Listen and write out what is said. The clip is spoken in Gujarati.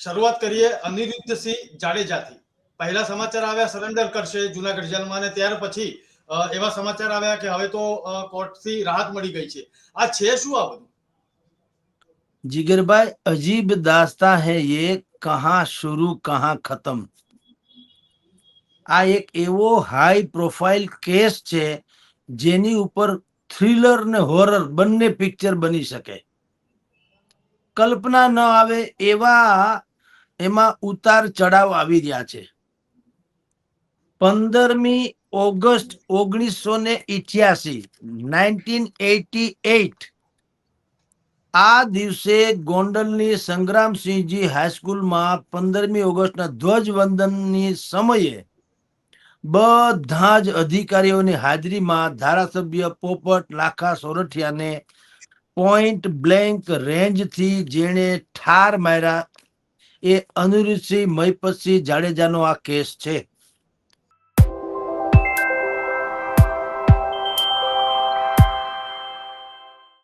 શરૂઆત કરીએ અનિરુદ્ધસિંહ જાડેજાથી. પહેલા સમાચાર આવ્યા સરેન્ડર કરશે જુનાગઢ જેલમાં ત્યાર પછી એવા સમાચાર આવ્યા કે હવે તો કોર્ટથી રાહત મળી ગઈ છે. આ છે શું આ બધું? જીગરભાઈ, અજીબ દાસ્તા હે યે, કહા શરૂ, કહા ખતમ? આ એક એવો હાઈ પ્રોફાઇલ કેસ છે, જેની ઉપર થ્રિલર ને હોરર બંને પિક્ચર બની શકે. કલ્પના ન આવે એવા એમાં ઉતાર ચડાવ આવી રહ્યા છે. પંદરમી ઓગસ્ટ ઓગણીસો ને ઇઠ્યાસી, નાઇન્ટીન એટી એટ આ દિવસે ગોંડલની સંગ્રામસિંહજી હાઈસ્કૂલમાં પંદરમી ઓગસ્ટના ધ્વજવંદનની સમયે બધા જ અધિકારીઓની હાજરીમાં ધારાસભ્ય પોપટ લાખા સોરઠિયાને પોઈન્ટ બ્લેન્ક રેન્જથી જેણે ઠાર માર્યા એ અનિરુદ્ધસિંહ મહિપતસિંહ જાડેજાનો આ કેસ છે.